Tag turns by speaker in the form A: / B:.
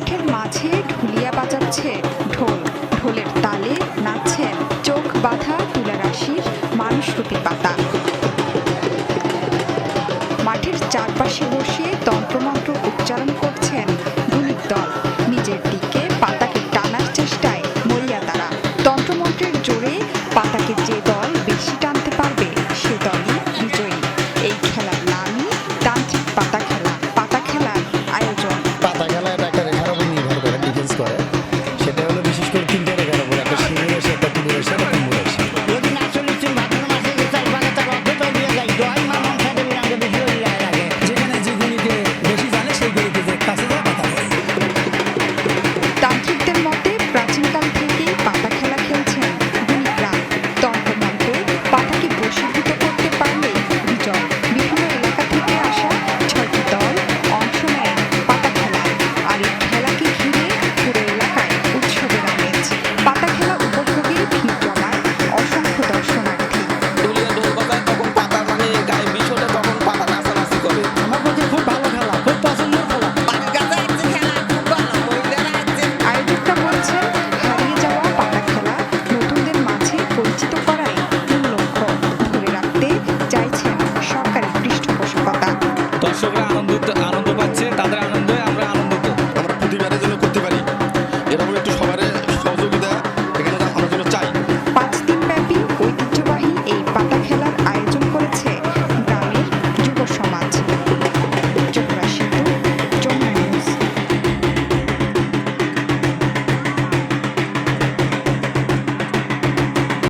A: মাঠের মাঝে ঢুলিয়া বাজাচ্ছে ঢোল। ঢোলের তালে নাচছেন চোখ বাঁধা তুলারাশির মানুষরূপী পাতা। মাঠের চারপাশে বসে তন্ত্রমন্ত্র
B: tarde